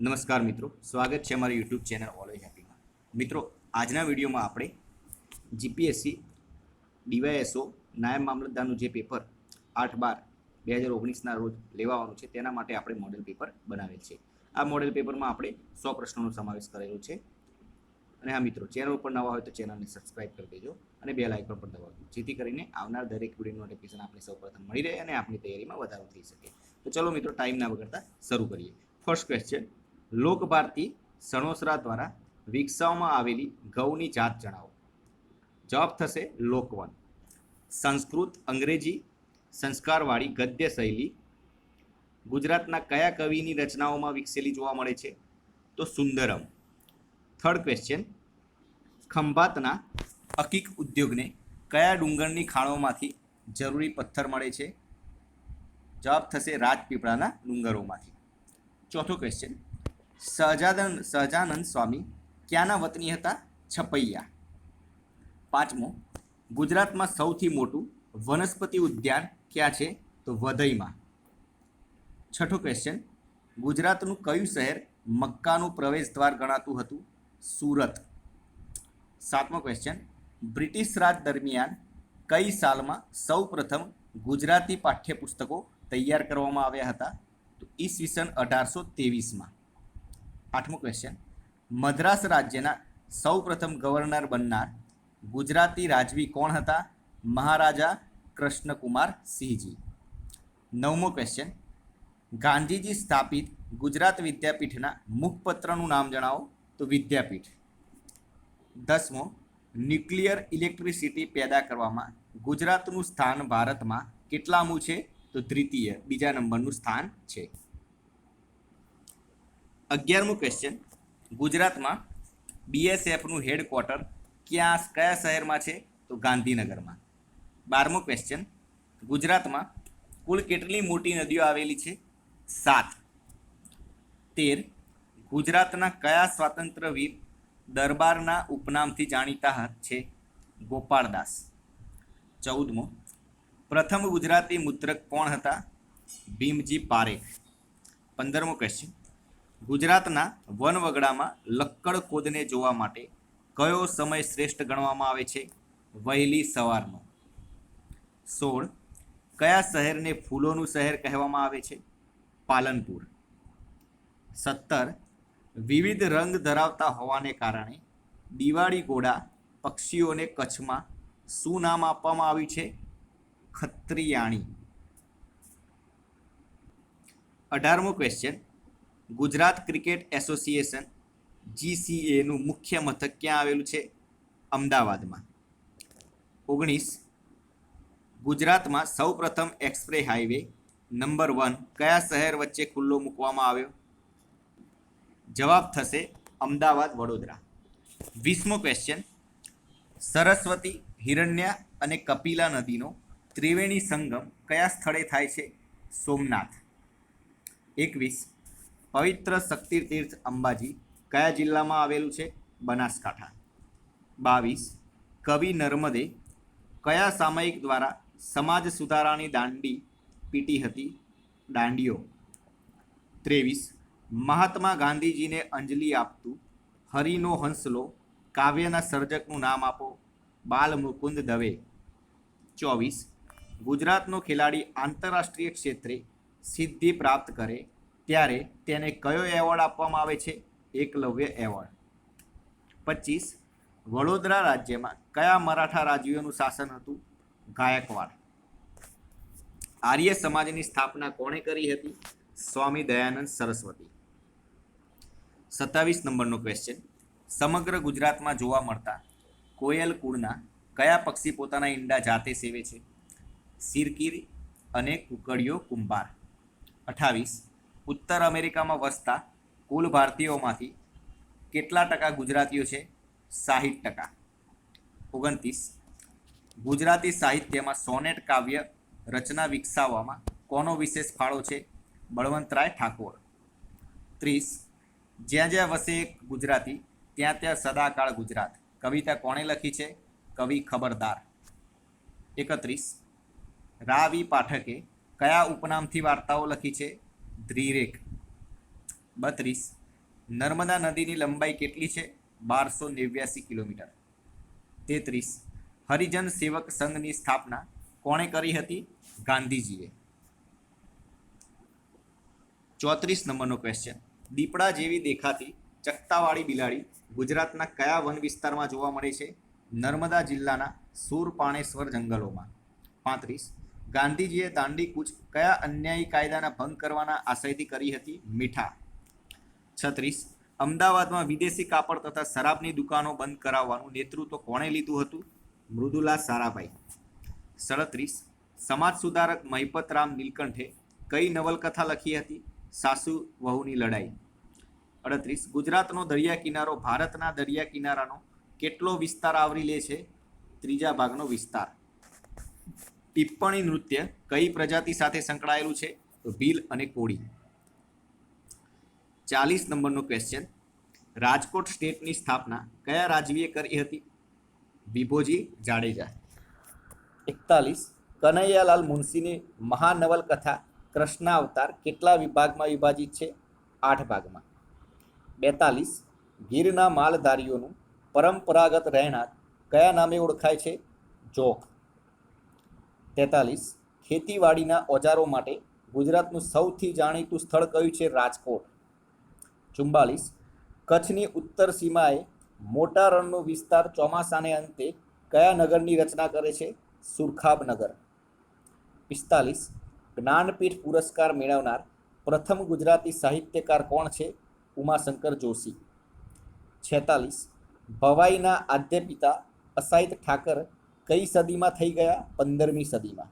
નમસ્કાર મિત્રો, સ્વાગત છે અમારી યુટ્યુબ ચેનલ ઓલવેજ હેપીમાં મિત્રો, આજના વિડીયોમાં આપણે જીપીએસસી ડીવાયએસઓ નાયબ મામલતદારનું જે પેપર આઠ બાર બે હજાર ઓગણીસના રોજ લેવાવાનું છે, તેના માટે આપણે મોડેલ પેપર બનાવેલ છે. આ મોડેલ પેપરમાં આપણે સો પ્રશ્નોનો સમાવેશ કરેલો છે. અને હા મિત્રો, ચેનલ ઉપર નવા હોય તો ચેનલને સબસ્ક્રાઇબ કરી દેજો અને બે આઇકન પર દબાવજો જેથી કરીને આવનાર દરેક વીડિયો નોટિફિકેશન આપણે સૌપ્રથમ મળી રહે અને આપણી તૈયારીમાં વધારો થઈ શકે. તો ચલો મિત્રો ટાઈમ ના બગડતા શરૂ કરીએ. ફર્સ્ટ ક્વેશ્ચન લોક ભારતી સણોસરા દ્વારા વિકસાવવામાં આવેલી ઘઉંની જાત જણાવો. જવાબ થશે લોકવન સંસ્કૃત, અંગ્રેજી, સંસ્કારવાળી ગદ્ય શૈલી. ગુજરાતના કયા કવિની રચનાઓમાં વિકસેલી જોવા મળે છે? તો સુંદરમ. થર્ડ ક્વેશ્ચન ખંભાતના અકીક ઉદ્યોગને કયા ડુંગરની ખાણોમાંથી જરૂરી પથ્થર મળે છે? જવાબ થશે રાજપીપળાના ડુંગરોમાંથી. ચોથો ક્વેશ્ચન સહજાનંદ સહજાનંદ સ્વામી ક્યાંના વતની હતા? છપૈયા. પાંચમો, ગુજરાતમાં સૌથી મોટું વનસ્પતિ ઉદ્યાન ક્યાં છે? તો વધઈમાં. છઠ્ઠો ક્વેશ્ચન ગુજરાતનું કયું શહેર મક્કાનું પ્રવેશ દ્વાર ગણાતું હતું? સુરત. સાતમો ક્વેશ્ચન બ્રિટિશ રાજ દરમિયાન કઈ સાલમાં સૌ પ્રથમ ગુજરાતી પાઠ્યપુસ્તકો તૈયાર કરવામાં આવ્યા હતા? તો ઈસવીસન અઢારસો ત્રેવીસમાં. આઠમો ક્વેશ્ચન મદ્રાસ રાજ્યના સૌ પ્રથમ ગવર્નર બનનાર ગુજરાતી રાજવી કોણ હતા? મહારાજા કૃષ્ણકુમાર સિંહજી. નવમો ક્વેશ્ચન ગાંધીજી સ્થાપિત ગુજરાત વિદ્યાપીઠના મુખપત્રનું નામ જણાવો તો વિદ્યાપીઠ. દસમો ન્યુક્લિયર ઇલેક્ટ્રિસિટી પેદા કરવામાં ગુજરાતનું સ્થાન ભારતમાં કેટલામું છે? તો દ્વિતીય, બીજા નંબરનું સ્થાન છે. અગિયારમું ક્વેશ્ચન ગુજરાતમાં બીએસએફનું હેડક્વાર્ટર ક્યાં કયા શહેરમાં છે? તો ગાંધીનગરમાં. બારમો ક્વેશ્ચન ગુજરાતમાં કુલ કેટલી મોટી નદીઓ આવેલી છે? સાત. તેર. ગુજરાતના કયા સ્વાતંત્ર્ય વીર દરબારના ઉપનામથી જાણીતા છે? ગોપાળદાસ. ચૌદમો. પ્રથમ ગુજરાતી મુદ્રક કોણ હતા? ભીમજી પારેખ. પંદરમો ક્વેશ્ચન ગુજરાતના વનવગડામાં લક્કડ ખોદને જોવા માટે કયો સમય શ્રેષ્ઠ ગણવામાં આવે છે? વહેલી સવારનો. સોળ. કયા શહેરને ફૂલોનું શહેર કહેવામાં આવે છે? પાલનપુર. સત્તર. વિવિધ રંગ ધરાવતા હોવાને કારણે દિવાળી ઘોડા પક્ષીઓને કચ્છમાં શું નામ આપવામાં આવ્યું છે? ખત્રિયાણી. અઢારમો ક્વેશ્ચન ગુજરાત ક્રિકેટ એસોસિએશન જીસીએનું મુખ્ય મથક ક્યાં આવેલું છે? અમદાવાદમાં. ઓગણીસ. ગુજરાતમાં સૌપ્રથમ એક્સપ્રેસ હાઈવે નંબર વન કયા શહેર વચ્ચે ખુલ્લો મૂકવામાં આવ્યો? જવાબ થશે અમદાવાદ વડોદરા. વીસમો ક્વેશ્ચન સરસ્વતી, હિરણ્યા અને કપિલા નદીનો ત્રિવેણી સંગમ કયા સ્થળે થાય છે? સોમનાથ. એકવીસ. પવિત્ર શક્તિ તીર્થ અંબાજી કયા જિલ્લામાં આવેલું છે? બનાસકાંઠા. બાવીસ. કવિ નર્મદે કયા સામયિક દ્વારા સમાજ સુધારાની દાંડી પીટી હતી? દાંડીઓ. ત્રેવીસ. મહાત્મા ગાંધીજીને અંજલિ આપતું હરિનો હંસલો કાવ્યના સર્જકનું નામ આપો બાલ મુકુંદ દવે. ચોવીસ. ગુજરાતનો ખેલાડી આંતરરાષ્ટ્રીય ક્ષેત્રે સિદ્ધિ પ્રાપ્ત કરે ત્યારે તેને કયો એવોર્ડ આપવામાં આવે છે? એકલવ્ય એવોર્ડ. પચીસ, વડોદરા રાજ્યમાં કયા મરાઠા રાજવીઓનું શાસન હતું? ગાયકવાડ. આર્ય સમાજની સ્થાપના કોણે કરી હતી? સ્વામી દયાનંદ સરસ્વતી. સત્તાવીસ નંબરનો ક્વેશ્ચન સમગ્ર ગુજરાતમાં જોવા મળતા કોયલ કુળના કયા પક્ષી પોતાના ઈંડા જાતે સેવે છે? સિરકીર અને કુકડીઓ કુંભાર. અઠાવીસ ઉત્તર અમેરિકામાં વસતા કુલ ભારતીયોમાંથી કેટલા ટકા ગુજરાતીઓ છે? સાહીઠ ટકા. ઓગણત્રીસ. ગુજરાતી સાહિત્યમાં સોનેટ કાવ્ય રચના વિકસાવવામાં કોનો વિશેષ ફાળો છે? બળવંતરાય ઠાકોર. ત્રીસ. જ્યાં જ્યાં વસે એક ગુજરાતી, ત્યાં ત્યાં સદાકાળ ગુજરાત. કવિતા કોણે લખી છે? કવિ ખબરદાર. એકત્રીસ. રાવી પાઠકે કયા ઉપનામથી વાર્તાઓ લખી છે? ધ્રીરેક બત્રીસ. નર્મદા નદીની લંબાઈ કેટલી છે? બારસો નેવ્યાસી કિલોમીટર. તેત્રીસ. હરિજન સેવક સંઘની સ્થાપના કોણે કરી હતી? ગાંધીજીએ. ચોત્રીસ નંબરનો ક્વેશ્ચન દીપડા જેવી દેખાતી ચકતાવાળી બિલાડી ગુજરાતના કયા વન વિસ્તારમાં જોવા મળે છે? નર્મદા જિલ્લાના સુરપાણેશ્વર જંગલોમાં. પાંત્રીસ. ગાંધીજીએ દાંડી કૂચ કયા અન્યાયી કાયદાના ભંગ કરવાના આશયથી કરી હતી? મીઠા. છત્રીસ. અમદાવાદમાં વિદેશી કાપડ તથા શરાબની દુકાનો બંધ કરાવવાનું નેતૃત્વ કોણે લીધું હતું? મૃદુલા સારાભાઈ. સડત્રીસ. સમાજ સુધારક મહિપતરામ નીલકંઠે કઈ નવલકથા લખી હતી? સાસુ વહુની લડાઈ. અડત્રીસ. ગુજરાતનો દરિયા કિનારો ભારતના દરિયા કિનારાનો કેટલો વિસ્તાર આવરી લે છે? ત્રીજા ભાગનો વિસ્તાર. ટિપ્પણી નૃત્ય કઈ પ્રજાતિ સાથે સંકળાયેલું છે? તો ભીલ અને કોળી. ચાલીસ નંબરનો ક્વેશ્ચન રાજકોટ સ્ટેટની સ્થાપના કયા રાજવીએ કરી હતી? વિભોજી જાડેજા. એકતાલીસ. કનૈયાલાલ મુનશીની મહાનવલકથા કૃષ્ણ અવતાર કેટલા વિભાગમાં વિભાજિત છે? આઠ ભાગમાં. બેતાલીસ. ગીરના માલધારીઓનું પરંપરાગત રહેણાંક કયા નામે ઓળખાય છે? જોક તેતાલીસ, ખેતીવાડીના ઓજારો માટે ગુજરાતનું સૌથી જાણીતું સ્થળ કયું છે રાજકોટ? ચુમ્બાલીસ કચ્છની ઉત્તર સીમાએ મોટા રણનો વિસ્તાર ચોમાસાને અંતે કયા નગરની રચના કરે છે? સુરખાબ નગર પિસ્તાલીસ, જ્ઞાનપીઠ પુરસ્કાર મેળવનાર પ્રથમ ગુજરાતી સાહિત્યકાર કોણ છે? ઉમાશંકર જોશી. છેતાલીસ, ભવાઈના આદ્યપિતા અસાહિત ઠાકર કઈ સદીમાં થઈ ગયા? પંદરમી સદીમાં.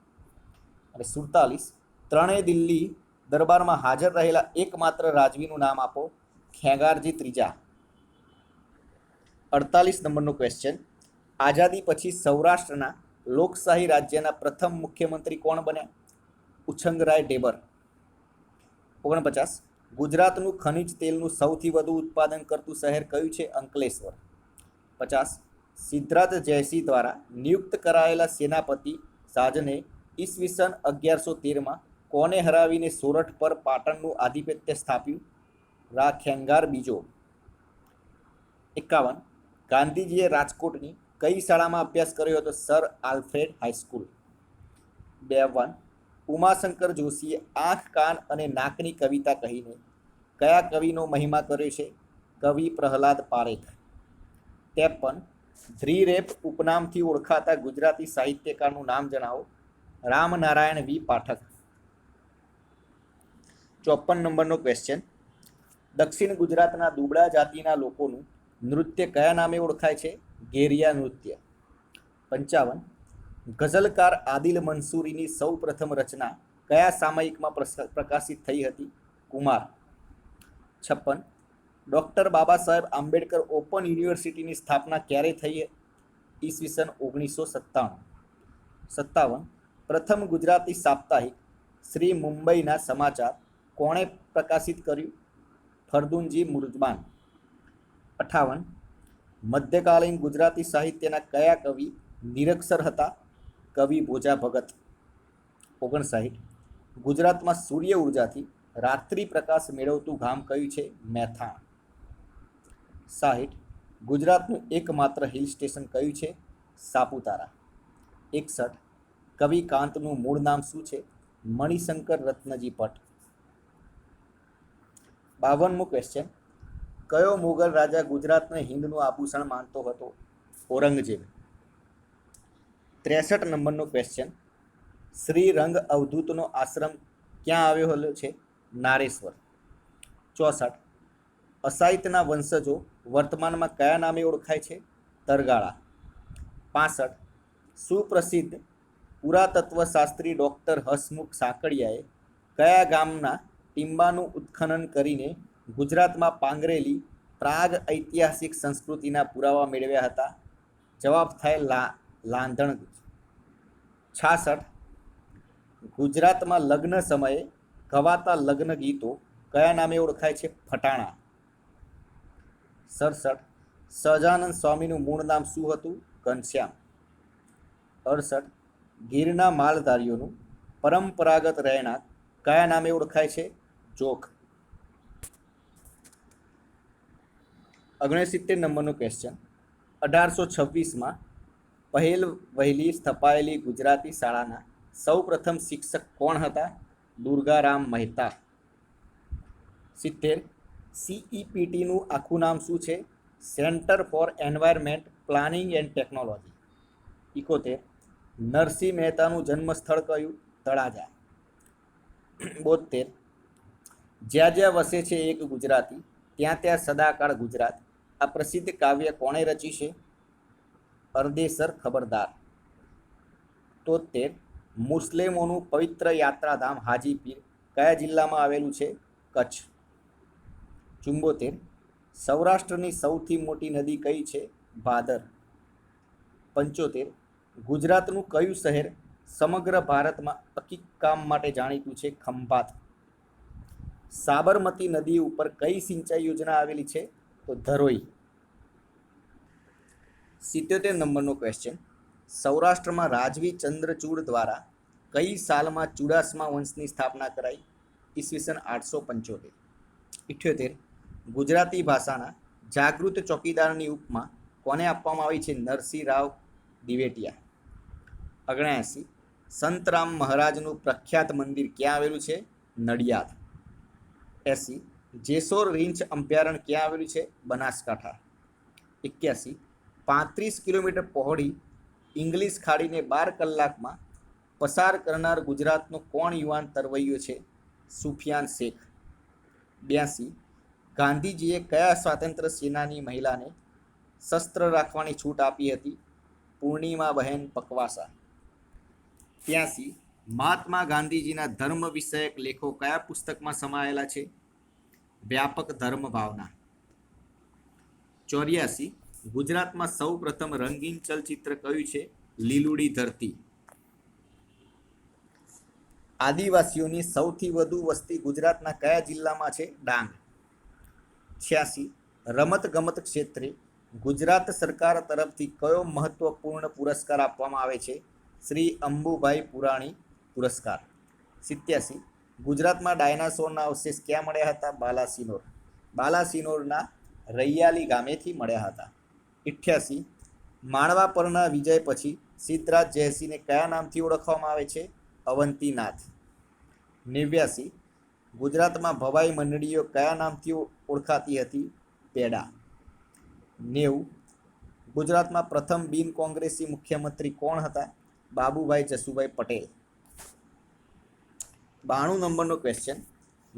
અને સુડતાલીસ, ત્રણેય દિલ્હી દરબારમાં હાજર રહેલા એકમાત્ર રાજવીનું નામ આપો, ખેગારજી ત્રીજા. અડતાલીસ નંબરનો ક્વેશ્ચન આઝાદી પછી સૌરાષ્ટ્રના લોકશાહી રાજ્યના પ્રથમ મુખ્યમંત્રી કોણ બન્યા? ઉછંગરાય ડેબર ઓગણપચાસ, ગુજરાતનું ખનિજ તેલનું સૌથી વધુ ઉત્પાદન કરતું શહેર કયું છે? અંકલેશ્વર. પચાસ સિદ્ધાર્થ જયસિંહ દ્વારા નિયુક્ત કરાયેલા સેનાપતિ સાજને ઈસવીસન અગિયારસો તેરમાં કોને હરાવીને સોરઠ પર પાટણનું આધિપત્ય સ્થાપ્યું? રાખેંગાર બીજો. એકાવન. ગાંધીજીએ રાજકોટની કઈ શાળામાં અભ્યાસ કર્યો હતો? Sir Alfred high school. Bevan. Umashankar જોશીએ આંખ, કાન અને નાકની કવિતા કહીને કયા કવિનો મહિમા કર્યો છે? કવિ પ્રહલાદ પારેખ. ત્રેપન. ધ્રીરેપ ઉપનામથી ઓળખાતા ગુજરાતી સાહિત્યકારનું નામ જણાવો. રામનારાયણ વી. પાઠક. ચોપન નંબરનો ક્વેશ્ચન દક્ષિણ ગુજરાતના દુબળા જાતિના લોકોનું નૃત્ય કયા નામે ઓળખાય છે? ઘેરિયા નૃત્ય. પંચાવન. ગઝલકાર આદિલ મંસૂરીની સૌ પ્રથમ રચના કયા સામયિકમાં પ્રકાશિત થઈ હતી? કુમાર. છપ્પન. ડૉક્ટર બાબા સાહેબ આંબેડકર ઓપન યુનિવર્સિટીની સ્થાપના ક્યારે થઈ ઈસવીસન ઓગણીસો સત્તાણું? સત્તાવન. પ્રથમ ગુજરાતી સાપ્તાહિક શ્રી મુંબઈના સમાચાર કોણે પ્રકાશિત કર્યું? ફરદુનજી મુરજબાન. અઠાવન. મધ્યકાલીન ગુજરાતી સાહિત્યના કયા કવિ નિરક્ષર હતા? કવિ ભોજા ભગત. ઓગણસાઠ ગુજરાતમાં સૂર્ય ઉર્જાથી રાત્રિ પ્રકાશ મેળવતું ગામ કયું છે? મેથાણ. સાહીઠ, ગુજરાતનું એકમાત્ર હિલ સ્ટેશન કયું છે? સાપુતારા. એકસઠ કવિ કાંતનું મૂળ નામ શું છે? મણિશંકર રત્નજી ભટ્ટ. બાવનમું ક્વેશ્ચન કયો મુગલ રાજા ગુજરાતને હિંદનું આભૂષણ માનતો હતો? ઔરંગઝેબ. ત્રેસઠ નંબરનો ક્વેશ્ચન શ્રી રંગ અવધૂતનો આશ્રમ ક્યાં આવ્યો છે? નારેશ્વર. ચોસઠ અસાહિતના વંશજો વર્તમાનમાં કયા નામે ઓળખાય છે? તરગાળા. પાસઠ. સુપ્રસિદ્ધ પુરાતત્વશાસ્ત્રી ડૉક્ટર હસમુખ સાંકળિયાએ કયા ગામના ટીંબાનું ઉત્ખનન કરીને ગુજરાતમાં પાંગરેલી પ્રાગ ઐતિહાસિક સંસ્કૃતિના પુરાવા મેળવ્યા હતા? જવાબ થાય લા, લાંધણ. છાસઠ. ગુજરાતમાં લગ્ન સમયે ગવાતા લગ્ન ગીતો કયા નામે ઓળખાય છે? ફટાણા. સડસઠ. સહજાનંદ સ્વામીનું મૂળ નામ શું હતું? ઘનશ્યામ. અડસઠ. ગીરના માલધારીઓનું પરંપરાગત રહેણાંક કયા નામે ઓળખાય છે? જોખ ઓગણસિત્તેર નંબરનો ક્વેશ્ચન અઢારસો છવ્વીસમાં પહેલ વહેલી સ્થપાયેલી ગુજરાતી શાળાના સૌ પ્રથમ શિક્ષક કોણ હતા? દુર્ગારામ મહેતા. સિત્તેર. સીઈપીટીનું આખું નામ શું છે? Centre for environment, planning and technology. ઇકોતેર Narsinh મહેતાનું જન્મસ્થળ કયું? તળાજા. બોતેર જ્યાં જ્યાં વસે છે એક ગુજરાતી, ત્યાં ત્યાં સદાકાળ ગુજરાત. આ પ્રસિદ્ધ કાવ્ય કોણે રચી છે? અરદેસર ખબરદાર. તોતેર મુસ્લિમોનું પવિત્ર યાત્રાધામ હાજીપીર. કયા જિલ્લામાં આવેલું છે? કચ્છ. ચુંબોતેર. સૌરાષ્ટ્રની સૌથી મોટી નદી કઈ છે? ભાદર. પંચોતેર. ગુજરાતનું કયું શહેર સમગ્ર ભારતમાં અકીક કામ માટે જાણીતું છે? ખંભાત. સાબરમતી નદી ઉપર કઈ સિંચાઈ યોજના આવેલી છે? તો ધરોઈ. સિત્યોતેર નંબરનો ક્વેશ્ચન સૌરાષ્ટ્રમાં રાજવી ચંદ્રચૂડ દ્વારા કઈ સાલમાં ચુડાસમા વંશની સ્થાપના કરાઈ? ઈસવીસન આઠસો પંચોતેર. ઇઠ્યોતેર. ગુજરાતી ભાષાના જાગૃત ચોકીદારની ઉપમા કોને આપવામાં આવી છે? નરસિંહ રાવ દિવેટિયા અગણ્યાસી સંતરામ મહારાજનું પ્રખ્યાત મંદિર ક્યાં આવેલું છે? નડિયાદ. એસી. જેસોર રીંછ અભયારણ્ય ક્યાં આવેલું છે? બનાસકાંઠા. એક્યાસી. પાંત્રીસ કિલોમીટર પહોળી ઇંગ્લિશ ખાડીને બાર કલાકમાં પસાર કરનાર ગુજરાતનો કોણ યુવાન તરવૈયો છે? સુફિયાન શેખ. બ્યાસી. ગાંધીજીએ કયા સ્વાતંત્ર્ય સેનાની મહિલાને શસ્ત્ર રાખવાની છૂટ આપી હતી? પૂર્ણિમા બહેન પકવાસા. ત્યાંસી મહાત્મા ગાંધીજીના ધર્મ વિષયક લેખો કયા પુસ્તકમાં સમાયેલા છે? વ્યાપક ધર્મ ભાવના. ચોર્યાસી, ગુજરાતમાં સૌ પ્રથમ રંગીન ચલચિત્ર કયું છે? લીલુડી ધરતી. આદિવાસીઓની સૌથી વધુ વસ્તી ગુજરાતના કયા જિલ્લામાં છે? ડાંગ. છ્યાસી, રમત ગમત ક્ષેત્રે ગુજરાત સરકાર તરફથી કયો મહત્વપૂર્ણ પુરસ્કાર આપવામાં આવે છે? શ્રી અંબુભાઈ પુરાણી પુરસ્કાર. સિત્યાસી, ગુજરાતમાં ડાયનાસોરના અવશેષ ક્યાં મળ્યા હતા? બાલાસિનોર. બાલાસિનોરના રૈયાલી ગામેથી મળ્યા હતા. ઇઠ્યાસી માળવા પરના વિજય પછી સિદ્ધરાજ જયસિંહને કયા નામથી ઓળખવામાં આવે છે? અવંતીનાથ. નેવ્યાસી ગુજરાતમાં ભવાઈ મંડળીઓ કયા નામથી ઓળખાતી હતી? પેડા. નેવું. ગુજરાતમાં પ્રથમ બિન કોંગ્રેસી મુખ્યમંત્રી કોણ હતા? બાબુભાઈ જસુભાઈ પટેલ. બાણું નંબરનો ક્વેશ્ચન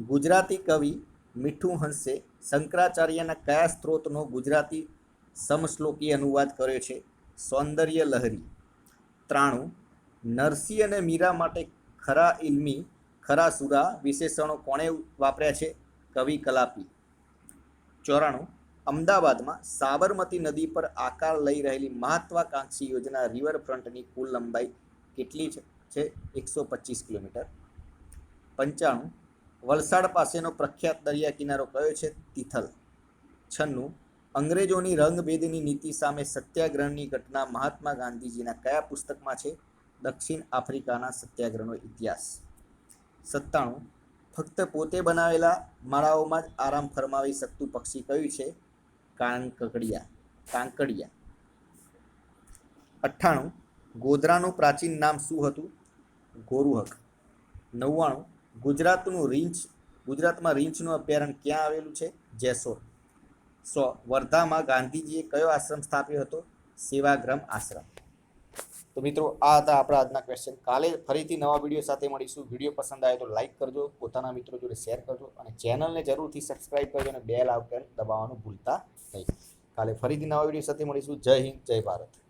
ગુજરાતી કવિ મીઠું હંસે શંકરાચાર્યના કયા સ્ત્રોતનો ગુજરાતી સમશ્લોકી અનુવાદ કર્યો છે? સૌંદર્ય લહરી. ત્રાણું. નરસિંહ અને મીરા માટે ખરા ઇલ્મી ખરા સુરા વિશેષણો કોણે વાપર્યા છે? કવિ કલાપી. ચોરાણું. અમદાવાદમાં સાબરમતી નદી પર આકાર લઈ રહેલી મહત્વાકાંક્ષી યોજના રિવરફ્રન્ટની કુલ લંબાઈ કેટલી છે? એકસો પચીસ કિલોમીટર. પંચાણું. વલસાડ પાસેનો પ્રખ્યાત દરિયા કિનારો કયો છે? તિથલ. છન્નું. અંગ્રેજોની રંગભેદની નીતિ સામે સત્યાગ્રહની ઘટના મહાત્મા ગાંધીજીના કયા પુસ્તકમાં છે? દક્ષિણ આફ્રિકાના સત્યાગ્રહનો ઇતિહાસ. સત્તાણું. ફક્ત પોતે બનાવેલા માળાઓમાં જ આરામ ફરમાવી શકતું પક્ષી કયું છે? કાંકડિયા. કાંકડિયા. અઠ્ઠાણું. ગોધરાનું પ્રાચીન નામ શું હતું? ગોરુહક. નવ્વાણું. ગુજરાતનું રીંછ. ગુજરાતમાં રીંછનું અભયારણ્ય ક્યાં આવેલું છે? જેસોર. સો. વર્ધામાં ગાંધીજીએ કયો આશ્રમ સ્થાપ્યો હતો? સેવાગ્રામ આશ્રમ. તો મિત્રો, આ હતા આપણા આજના ક્વેશ્ચન કાલે ફરીથી નવા વીડિયો સાથે મળીશું. વીડિયો પસંદ આવે તો લાઈક કરજો. પોતાના મિત્રો જોડે શેર કરજો. અને ચેનલને જરૂરથી સબસ્ક્રાઇબ કરજો અને બેલ આઇકન દબાવવાનું ભૂલતા નહીં. કાલે ફરીથી નવા વીડિયો સાથે મળીશું. જય હિન્દ, જય ભારત.